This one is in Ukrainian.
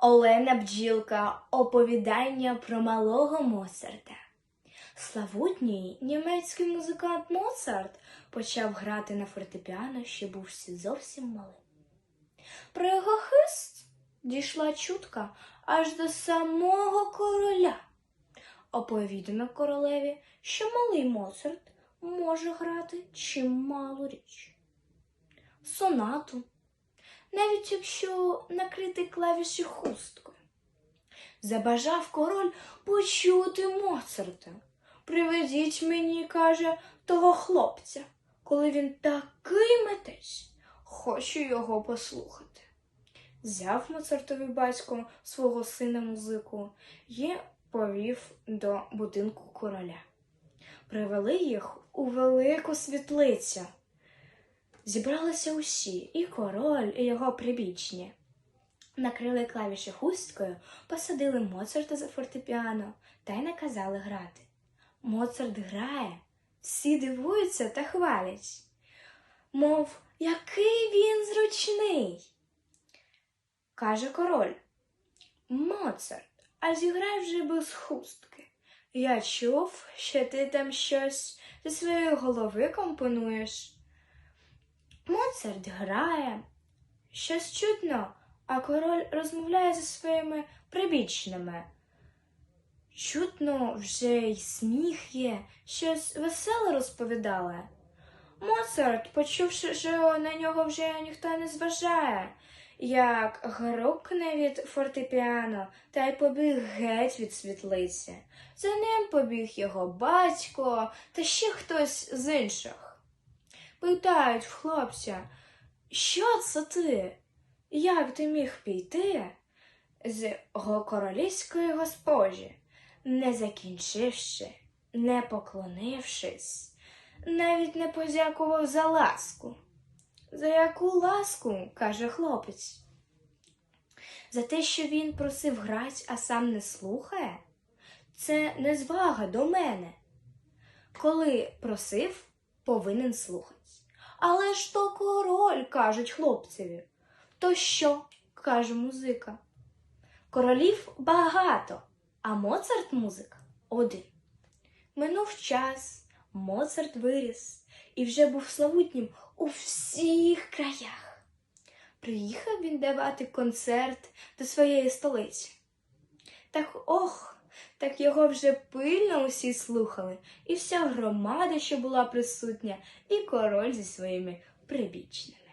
Олена Бджілка Оповідання про малого Моцарта. Славутній німецький музикант Моцарт почав грати на фортепіано, ще був зовсім малим. Про його хист дійшла чутка аж до самого короля. Оповідано королеві, що малий Моцарт може грати чималу річ. Сонату, навіть якщо накрити клавіші хусткою. Забажав король почути Моцарта. Приведіть мені, каже, того хлопця, коли він такий метець, хочу його послухати. Взяв Моцартові батько свого сина музику і повів до будинку короля. Привели їх у велику світлицю. Зібралися усі, і король, і його прибічні. Накрили клавіші хусткою, посадили Моцарта за фортепіано та й наказали грати. Моцарт грає, всі дивуються та хвалять. Мов, який він зручний. Каже король. Моцарт, а зіграй вже без хустки. Я чув, що ти там щось зі своєї голови компонуєш. Моцарт грає, щось чутно, а король розмовляє зі своїми прибічними. Чутно вже й сміх є, щось веселе розповідали. Моцарт, почувши, що на нього вже ніхто не зважає, як грокне від фортепіано та й побіг геть від світлиці. За ним побіг його батько та ще хтось з інших. Питають хлопця, що це ти? Як ти міг піти з королівської госпожі, не закінчивши, не поклонившись, навіть не подякував за ласку? За яку ласку? каже хлопець. За те, що він просив грать, а сам не слухає? Це незвага до мене. Коли просив, повинен слухати. Але ж то король, кажуть хлопцеві. То що? каже музика. Королів багато, а Моцарт музик один. Минув час, Моцарт виріс і вже був славутнім у всіх краях. Приїхав він давати концерт до своєї столиці. Так ох, так його вже пильно усі слухали, і вся громада, що була присутня, і король зі своїми прибічними.